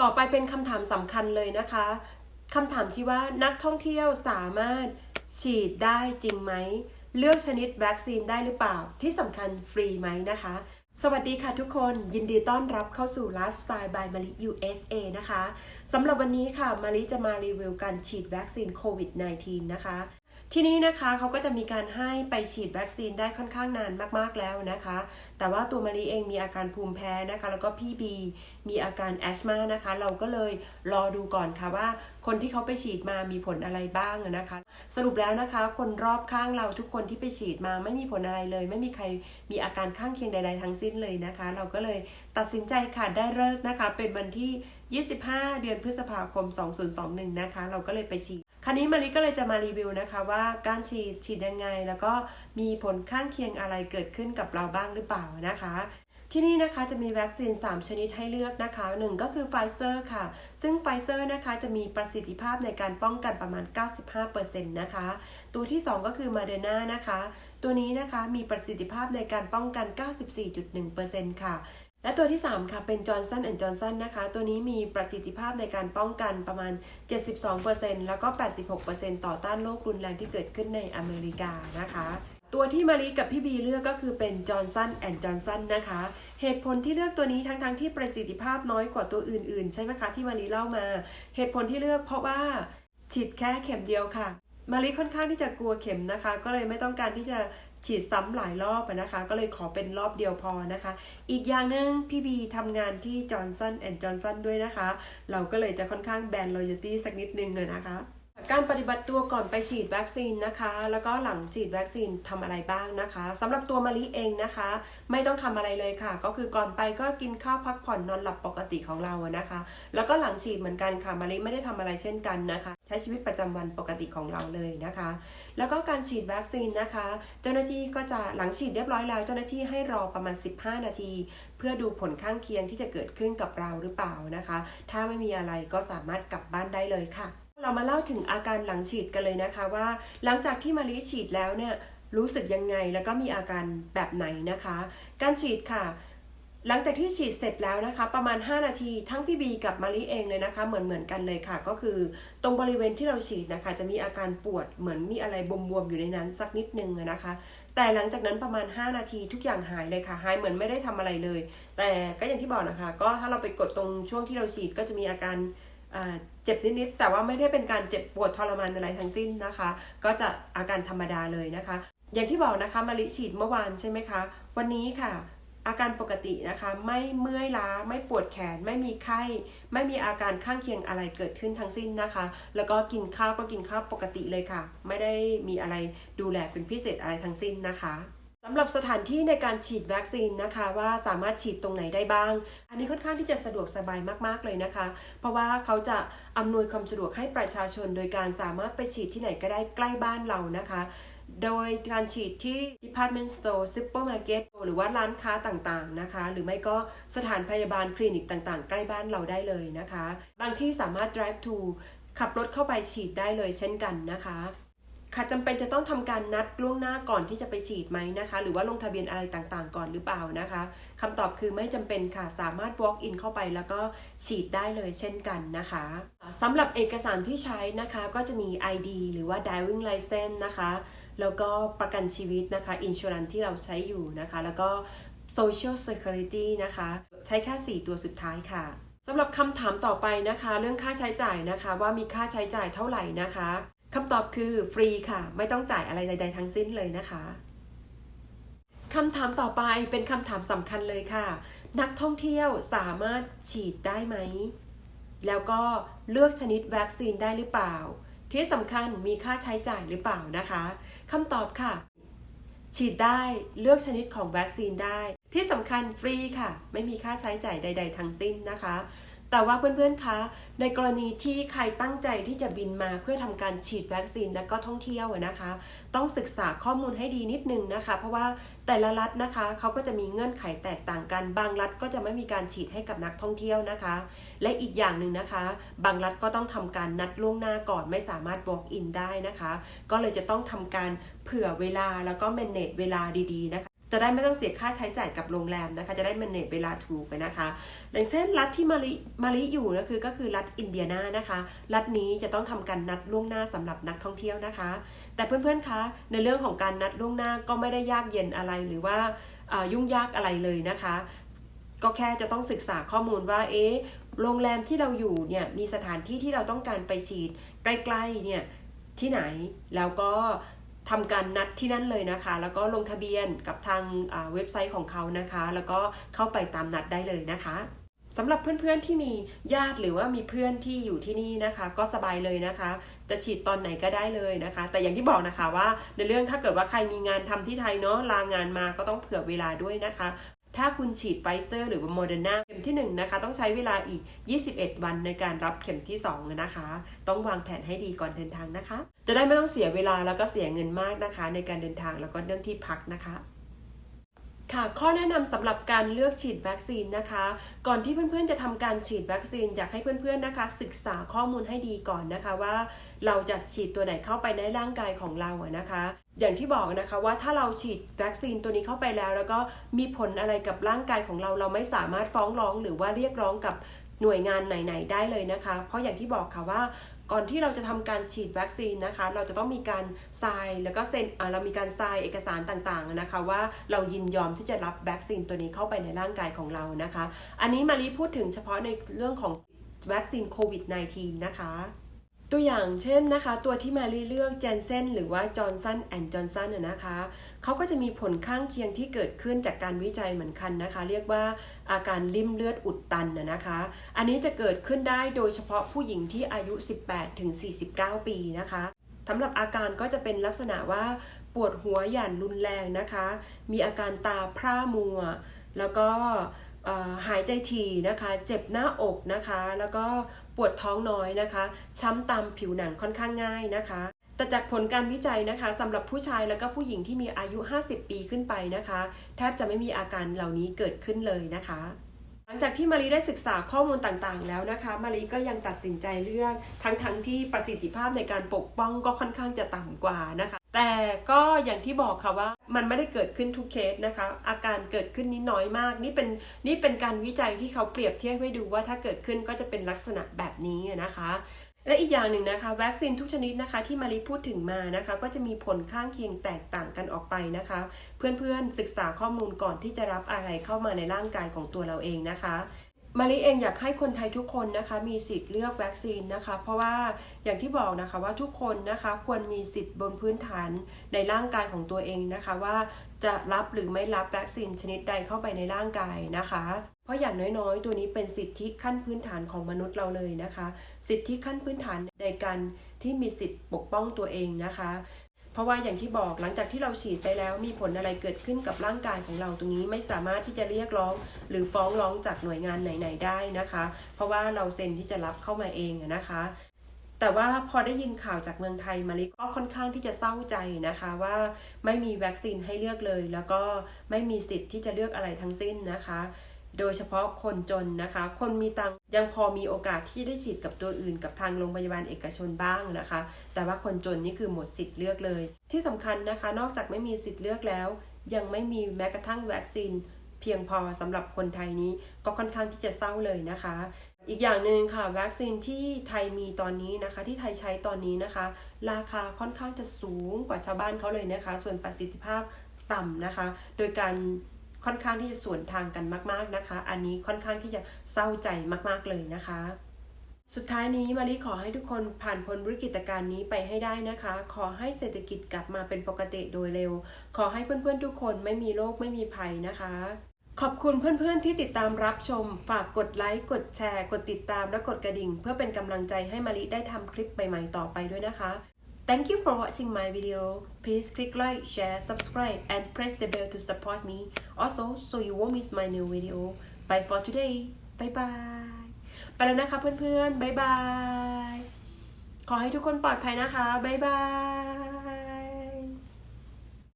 ต่อไปเป็นคำถามสำคัญเลยนะคะคำถามที่ว่านักท่องเที่ยวสามารถฉีดได้จริงไหม เลือกชนิดวัคซีนได้หรือเปล่า ที่สำคัญฟรีไหมนะคะ สวัสดีค่ะทุกคนยินดีต้อนรับเข้าสู่ Lifestyle by มาริ USA นะคะสำหรับวันนี้ค่ะมาริจะมารีวิวการฉีดวัคซีนโควิด -19 นะคะ ที่นี้นะคะเขาก็จะมีการให้ไปฉีดวัคซีนได้ค่อนข้างนานมากๆแล้วนะคะ แต่ว่าตัวมารีเองมีอาการภูมิแพ้นะคะ แล้วก็พี่บีมีอาการแอสมานะคะ เราก็เลยรอดูก่อนค่ะว่า คนที่เขาไปฉีดมามีผลอะไรบ้างนะคะ สรุปแล้วนะคะ คนรอบข้างเราทุกคนที่ไปฉีดมาไม่มีผลอะไรเลย ไม่มีใครมีอาการข้างเคียงใด ๆ ทั้งสิ้นเลยนะคะ เราก็เลยตัดสินใจค่ะได้เลิกนะคะ เป็นวันที่ 25 เดือนพฤษภาคม 2021 นะคะ เราก็เลยไปฉีด คราวนี้มาริก็เลยจะมารีวิวนะคะว่าการฉีดฉีดยังไง แล้วก็มีผลข้างเคียงอะไรเกิดขึ้นกับเราบ้างหรือเปล่านะคะที่นี่นะคะจะมีวัคซีน 3 ชนิดให้เลือกนะคะหนึ่งก็คือไฟเซอร์ค่ะ ซึ่งไฟเซอร์นะคะจะมีประสิทธิภาพในการป้องกันประมาณ 95%นะคะ ตัวที่ 2 ก็คือมาเดนานะคะ ตัวนี้นะคะมีประสิทธิภาพในการป้องกัน 94.1%ค่ะ และตัวที่ 3 ค่ะ เป็นจอร์นสันแอนด์จอร์นสันนะคะ ตัวนี้มีประสิทธิภาพในการป้องกันประมาณ 72%แล้วก็ 86%ต่อต้านโรครุนแรงที่เกิดขึ้นในอเมริกานะคะตัวที่มารีกับพี่บีเลือกก็คือเป็นจอร์นสันแอนด์จอร์นสันนะคะ เหตุผลที่เลือกตัวนี้ทั้งๆทที่ประสิทธิภาพน้อยกว่าตัวอื่นๆ ใช่ไหมคะที่มารีเล่ามา เหตุผลที่เลือกเพราะว่าฉีดแค่เข็มเดียวค่ะ มารีค่อนข้างที่จะกลัวเข็มนะคะ ก็เลยไม่ต้องการที่จะ ฉีดซ้ำหลายรอบนะคะ ก็เลยขอเป็นรอบเดียวพอนะคะ อีกอย่างหนึ่งพี่บีทำงานที่จอร์นสันแอนด์จอร์นสันด้วยนะคะ เราก็เลยจะค่อนข้างแบน loyalty สักนิดนึงเลยนะคะ การปฏิบัติตัวก่อนไปฉีดวัคซีนนะคะ แล้วก็หลังฉีดวัคซีนทำอะไรบ้างนะคะสำหรับตัวมะลิเองนะคะ ไม่ต้องทำอะไรเลยค่ะ ก็คือก่อนไปก็กินข้าวพักผ่อนนอนหลับปกติของเราอะนะคะ แล้วก็หลังฉีดเหมือนกันค่ะมะลิไม่ได้ทำอะไรเช่นกันนะคะ ใช้ชีวิตประจำวันปกติของเราเลยนะคะ แล้วก็การฉีดวัคซีนนะคะ เจ้าหน้าที่ก็จะหลังฉีดเรียบร้อยแล้ว เจ้าหน้าที่ให้รอประมาณ 15 นาที เพื่อดูผลข้างเคียงที่จะเกิดขึ้นกับเราหรือเปล่านะคะ ถ้าไม่มีอะไรก็สามารถกลับบ้านได้เลยค่ะ เรามาเล่าถึงอาการหลังฉีดกันเลยนะคะว่า หลังจากที่มารีฉีดแล้วเนี่ยรู้สึกยังไงแล้วก็มีอาการแบบไหนนะคะ การฉีดค่ะ หลังจากที่ฉีดเสร็จแล้วนะคะ ประมาณ 5 นาทีทั้งพี่บีกับมารีเองเลยนะคะ เหมือนเหมือนกันเลยค่ะ ก็คือตรงบริเวณที่เราฉีดนะคะ จะมีอาการปวดเหมือนมีอะไรบวมๆอยู่ในนั้นสักนิดนึงนะคะ แต่หลังจากนั้นประมาณ 5 นาทีทุกอย่างหายเลยค่ะหายเหมือนไม่ได้ทำอะไรเลย แต่ก็อย่างที่บอกนะคะ ก็ถ้าเราไปกดตรงช่วงที่เราฉีดก็จะมีอาการ เจ็บนิดๆแต่ว่าไม่ได้เป็นการเจ็บปวดทรมานอะไรทั้งสิ้นนะคะ ก็จะอาการธรรมดาเลยนะคะ อย่างที่บอกนะคะมาริฉีดเมื่อวานใช่ไหมคะ วันนี้ค่ะ อาการปกตินะคะ ไม่เมื่อยล้า ไม่ปวดแขน ไม่มีไข้ ไม่มีอาการข้างเคียงอะไรเกิดขึ้นทั้งสิ้นนะคะ แล้วก็กินข้าวก็กินข้าวปกติเลยค่ะ ไม่ได้มีอะไรดูแลเป็นพิเศษอะไรทั้งสิ้นนะคะำหรับสถานที่ในการฉีดวัคซีนนะคะ ว่าสามารถฉีดตรงไหนได้บ้าง อันนี้ค่อนข้างที่จะสะดวกสบายมากๆเลยนะคะ เพราะว่าเขาจะอำนวยความสะดวกให้ประชาชน โดยการสามารถไปฉีดที่ไหนก็ได้ใกล้บ้านเรานะคะ โดยการฉีดที่ department store supermarket หรือว่าร้านค้าต่างๆนะคะ หรือไม่ก็สถานพยาบาลคลินิกต่างๆ ใกล้บ้านเราได้เลยนะคะ บางที่สามารถ drive to ขับรถเข้าไปฉีดได้เลยเช่นกันนะคะ ค่ะจำเป็นจะต้องทำการนัดล่วงหน้าก่อนที่จะไปฉีดไหมนะคะ หรือว่าลงทะเบียนอะไรต่างๆ ก่อนหรือเปล่านะคะคำตอบคือไม่จำเป็นค่ะสามารถ walk in เข้าไปแล้วก็ฉีดได้เลยเช่นกันนะคะสำหรับเอกสารที่ใช้นะคะก็จะมี ID หรือว่า driving license นะคะ แล้วก็ประกันชีวิตนะคะ insurance ที่เราใช้อยู่นะคะ แล้วก็ social security นะคะ ใช้แค่ 4 ตัวสุดท้ายค่ะสำหรับคำถามต่อไปนะคะ เรื่องค่าใช้จ่ายนะคะ ว่ามีค่าใช้จ่ายเท่าไหร่นะคะ คำตอบคือฟรีค่ะ ไม่ต้องจ่ายอะไรใด ๆ ทั้งสิ้นเลยนะคะคำถามต่อไปเป็นคำถามสำคัญเลยค่ะ นักท่องเที่ยวสามารถฉีดได้ไหม แล้วก็เลือกชนิดวัคซีนได้หรือเปล่า ที่สำคัญมีค่าใช้จ่ายหรือเปล่านะคะคำตอบค่ะ ฉีดได้เลือกชนิดของวัคซีนได้ ที่สำคัญฟรีค่ะ ไม่มีค่าใช้จ่ายใด ๆ ทั้งสิ้นนะคะ แต่ว่าเพื่อนๆ คะ ในกรณีที่ใครตั้งใจที่จะบินมาเพื่อทำการฉีดวัคซีนและก็ท่องเที่ยวนะคะ ต้องศึกษาข้อมูลให้ดีนิดนึงนะคะ เพราะว่าแต่ละรัฐนะคะเขาก็จะมีเงื่อนไขแตกต่างกัน บางรัฐก็จะไม่มีการฉีดให้กับนักท่องเที่ยวนะคะ และอีกอย่างหนึ่งนะคะ บางรัฐก็ต้องทำการนัดล่วงหน้าก่อนไม่สามารถ walk in ได้นะคะ ก็เลยจะต้องทำการเผื่อเวลาแล้วก็ manage เวลาดีๆนะคะ จะได้ไม่ต้องเสียค่าใช้จ่ายกับโรงแรมนะคะ จะได้ manage เวลาถูกนะคะอย่างเช่น รัฐที่มาริมาริอยู่ก็คือก็คือรัฐอินเดียนานะคะ รัฐนี้จะต้องทำการนัดล่วงหน้าสำหรับนักท่องเที่ยวนะคะ แต่เพื่อนๆคะ ในเรื่องของการนัดล่วงหน้าก็ไม่ได้ยากเย็นอะไรหรือว่าอ่ายุ่งยากอะไรเลยนะคะ ก็แค่จะต้องศึกษาข้อมูลว่า เอ๊ะ โรงแรมที่เราอยู่เนี่ย มีสถานที่ที่เราต้องการไปฉีดใกล้ๆเนี่ยที่ไหน แล้วก็ ทำการนัดที่นั่นเลยนะคะ แล้วก็ลงทะเบียนกับทางเว็บไซต์ของเขานะคะ แล้วก็เข้าไปตามนัดได้เลยนะคะสำหรับเพื่อนๆที่มีญาติหรือว่ามีเพื่อนที่อยู่ที่นี่นะคะ ก็สบายเลยนะคะ จะฉีดตอนไหนก็ได้เลยนะคะ แต่อย่างที่บอกนะคะว่าในเรื่องถ้าเกิดว่าใครมีงานทำที่ไทยเนาะลางานมาก็ต้องเผื่อเวลาด้วยนะคะ ถ้าคุณฉีดไฟเซอร์หรือว่าโมเดอร์นาเข็มที่ 1 นะคะ ต้องใช้เวลาอีก 21 วันในการรับเข็มที่ 2 นะคะ ต้องวางแผนให้ดีก่อนเดินทางนะคะ จะได้ไม่ต้องเสียเวลาแล้วก็เสียเงินมากนะคะ ในการเดินทางแล้วก็เรื่องที่พักนะคะ ค่ะข้อแนะนำสำหรับการเลือกฉีดวัคซีนนะคะ ก่อนที่เพื่อนๆจะทำการฉีดวัคซีนอยากให้เพื่อนๆนะคะ ศึกษาข้อมูลให้ดีก่อนนะคะว่า เราจะฉีดตัวไหนเข้าไปในร่างกายของเราอะนะคะ อย่างที่บอกนะคะว่าถ้าเราฉีดวัคซีนตัวนี้เข้าไปแล้ว แล้วก็มีผลอะไรกับร่างกายของเราเราไม่สามารถฟ้องร้องหรือว่าเรียกร้องกับหน่วยงานไหนๆได้เลยนะคะ เพราะอย่างที่บอกค่ะว่า ก่อนที่เราจะทำการฉีดวัคซีนนะคะ เราจะต้องมีการทรายแล้วก็เซ็นเรามีการทรายเอกสารต่างๆนะคะว่าเรายินยอมที่จะรับวัคซีนตัวนี้เข้าไปในร่างกายของเรานะคะ อันนี้มารีพูดถึงเฉพาะในเรื่องของวัคซีนโควิด -19 นะคะ ตัวอย่างเช่นนะคะตัวที่มารีเลือกเจนเซนหรือว่าจอร์นสันแอนด์จอร์นสันนะคะเขาก็จะมีผลข้างเคียงที่เกิดขึ้นจากการวิจัยเหมือนกันนะคะ เรียกว่าอาการริ่มเลือดอุดตันนะนะคะ อันนี้จะเกิดขึ้นได้โดยเฉพาะผู้หญิงที่อายุ 18ถึง49 ปีนะคะสำหรับอาการก็จะเป็นลักษณะว่าปวดหัวหย่านรุนแรงนะคะ มีอาการตาพร่ามัว แล้วก็หายใจถี่นะคะ เจ็บหน้าอกนะคะ แล้วก็ ปวดท้องน้อยนะคะ ช้ำตามผิวหนังค่อนข้างง่ายนะคะแต่จากผลการวิจัยนะคะสำหรับผู้ชายแล้วก็ผู้หญิงที่มีอายุ 50 ปีขึ้นไปนะคะ แทบจะไม่มีอาการเหล่านี้เกิดขึ้นเลยนะคะ หลังจากที่มารีได้ศึกษาข้อมูลต่างๆ แล้วนะคะ มารีก็ยังตัดสินใจเลือกทั้งๆทที่ประสิทธิภาพในการปกป้องก็ค่อนข้างจะต่ำกว่านะคะ แต่ก็อย่างที่บอกค่ะว่ามันไม่ได้เกิดขึ้นทุกเคสนะคะ อาการเกิดขึ้นนี้น้อยมาก นี่เป็นนี่เป็นการวิจัยที่เขาเปรียบเทียบให้ดูว่าถ้าเกิดขึ้นก็จะเป็นลักษณะแบบนี้นะคะ และอีกอย่างหนึ่งนะคะ วัคซีนทุกชนิดนะคะที่มารีพูดถึงมานะคะ ก็จะมีผลข้างเคียงแตกต่างกันออกไปนะคะ เพื่อนๆศึกษาข้อมูลก่อนที่จะรับอะไรเข้ามาในร่างกายของตัวเราเองนะคะ มาริเองอยากให้คนไทยทุกคนนะคะมีสิทธิ์เลือกวัคซีนนะคะ เพราะว่าอย่างที่บอกนะคะว่าทุกคนนะคะควรมีสิทธิ์บนพื้นฐานในร่างกายของตัวเองนะคะว่าจะรับหรือไม่รับวัคซีนชนิดใดเข้าไปในร่างกายนะคะ เพราะอย่างน้อยๆ ตัวนี้เป็นสิทธิขั้นพื้นฐานของมนุษย์เราเลยนะคะ สิทธิขั้นพื้นฐานในการที่มีสิทธิ์ปกป้องตัวเองนะคะ ราะว่าอย่างที่บอกหลังจากที่เราฉีดไปแล้วมีผลอะไรเกิดขึ้นกับร่างกายของเราตรงนี้ไม่สามารถที่จะเรียกร้อง หรือฟ้องร้องจากหน่วยงานไหน ๆ ได้นะคะ เพราะว่าเราเซ็นที่จะรับเข้ามาเองนะคะแต่ว่าพอได้ยินข่าวจากเมืองไทยมาริก็ค่อนข้างที่จะเศร้าใจนะคะว่าไม่มีวัคซีนให้เลือกเลย แล้วก็ไม่มีสิทธิ์ที่จะเลือกอะไรทั้งสิ้นนะคะ โดยเฉพาะคนจนนะคะ คนมีตังยังพอมีโอกาสที่ได้ฉีดกับตัวอื่นกับทางโรงพยาบาลเอกชนบ้างนะคะ แต่ว่าคนจนนี่คือหมดสิทธิ์เลือกเลย ที่สำคัญนะคะ นอกจากไม่มีสิทธิ์เลือกแล้ว ยังไม่มีแม้กระทั่งวัคซีน เพียงพอสำหรับคนไทยนี้ก็ค่อนข้างที่จะเศร้าเลยนะคะ อีกอย่างหนึ่งค่ะวัคซีนที่ไทยมีตอนนี้นะคะ ที่ไทยใช้ตอนนี้นะคะ ราคาค่อนข้างจะสูงกว่าชาวบ้านเขาเลยนะคะ ส่วนประสิทธิภาพต่ำนะคะ โดยการ ค่อนข้างที่จะสวนทางกันมาก ๆนะคะ อันนี้ค่อนข้างที่จะเศร้าใจมากๆเลยนะคะ สุดท้ายนี้มารีขอให้ทุกคนผ่านพ้นวิกฤตการณ์นี้ไปให้ได้นะคะ ขอให้เศรษฐกิจกลับมาเป็นปกติโดยเร็ว ขอให้เพื่อนๆทุกคนไม่มีโรคไม่มีภัยนะคะขอบคุณเพื่อนๆที่ติดตามรับชม ฝากกดไลค์ กดแชร์ กดติดตามและกดกระดิ่ง เพื่อเป็นกำลังใจให้มาริได้ทำคลิปใหม่ๆต่อไปด้วยนะคะ Thank you for watching my video. Please click like, share, subscribe and press the bell to support me. Also, so you won't miss my new video. Bye for today. Bye bye. ไปแล้วนะคะเพื่อนๆ บายบาย ขอให้ทุกคนปลอดภัยนะคะ บายบาย